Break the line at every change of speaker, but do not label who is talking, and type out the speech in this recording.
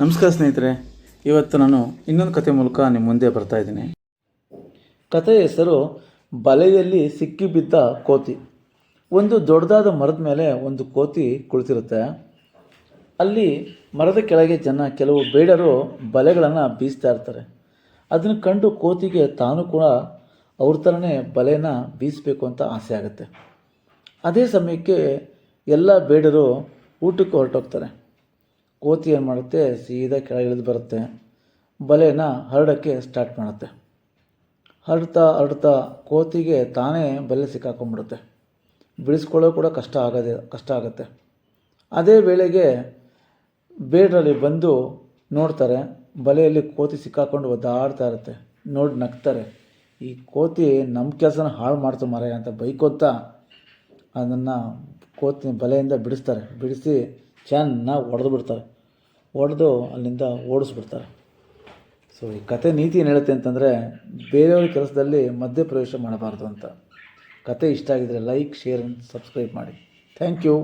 ನಮಸ್ಕಾರ ಸ್ನೇಹಿತರೆ, ಇವತ್ತು ನಾನು ಇನ್ನೊಂದು ಕತೆ ಮೂಲಕ ನಿಮ್ಮ ಮುಂದೆ ಬರ್ತಾ ಇದ್ದೀನಿ. ಕಥೆಯ ಹೆಸರು ಬಲೆಯಲ್ಲಿ ಸಿಕ್ಕಿಬಿದ್ದ ಕೋತಿ. ಒಂದು ದೊಡ್ಡದಾದ ಮರದ ಮೇಲೆ ಒಂದು ಕೋತಿ ಕುಳಿತಿರುತ್ತೆ. ಅಲ್ಲಿ ಮರದ ಕೆಳಗೆ ಜನ ಕೆಲವು ಬೇಡರು ಬಲೆಗಳನ್ನು ಬೀಸ್ತಾ ಇರ್ತಾರೆ. ಅದನ್ನು ಕಂಡು ಕೋತಿಗೆ ತಾನು ಕೂಡ ಅವ್ರ ಥರನೇ ಬಲೆನ ಬೀಸಬೇಕು ಅಂತ ಆಸೆ ಆಗುತ್ತೆ. ಅದೇ ಸಮಯಕ್ಕೆ ಎಲ್ಲ ಬೇಡರು ಊಟಕ್ಕೆ ಹೊರಟೋಗ್ತಾರೆ. ಕೋತಿ ಏನು ಮಾಡುತ್ತೆ? ಸೀದಾ ಕೆಳಗೆ ಇಳಿದು ಬರುತ್ತೆ. ಬಲೆನ ಹರಡೋಕ್ಕೆ ಸ್ಟಾರ್ಟ್ ಮಾಡುತ್ತೆ. ಹರಡ್ತಾ ಹರಡ್ತಾ ಕೋತಿಗೆ ತಾನೇ ಬಲೆ ಸಿಕ್ಕಾಕೊಂಡ್ಬಿಡುತ್ತೆ. ಬಿಡಿಸ್ಕೊಳ್ಳೋ ಕೂಡ ಕಷ್ಟ ಆಗೋದೇ, ಕಷ್ಟ ಆಗುತ್ತೆ. ಅದೇ ವೇಳೆಗೆ ಬೇಡರಲ್ಲಿ ಬಂದು ನೋಡ್ತಾರೆ, ಬಲೆಯಲ್ಲಿ ಕೋತಿ ಸಿಕ್ಕಾಕೊಂಡು ಒದ್ದಾಡ್ತಾ ಇರುತ್ತೆ. ನೋಡಿ ನಗ್ತಾರೆ. ಈ ಕೋತಿ ನಮ್ಮ ಕೆಲಸನ ಹಾಳು ಮಾಡ್ತು ಮಾರಾಯ ಅಂತ ಬೈಕೋತಾ ಅದನ್ನು ಕೋತಿ ಬಲೆಯಿಂದ ಬಿಡಿಸ್ತಾರೆ. ಬಿಡಿಸಿ ಚೆನ್ನಾಗಿ ಹೊಡೆದು ಬಿಡ್ತಾರೆ ಹೊಡೆದು ಅಲ್ಲಿಂದ ಓಡಿಸ್ಬಿಡ್ತಾರೆ. ಸೊ ಈ ಕತೆ ನೀತಿ ಏನು ಹೇಳುತ್ತೆ ಅಂತಂದರೆ, ಬೇರೆಯವ್ರ ಕೆಲಸದಲ್ಲಿ ಮಧ್ಯಪ್ರವೇಶ ಮಾಡಬಾರ್ದು ಅಂತ. ಕತೆ ಇಷ್ಟ ಆಗಿದರೆ ಲೈಕ್ ಶೇರ್ ಸಬ್ಸ್ಕ್ರೈಬ್ ಮಾಡಿ. Thank you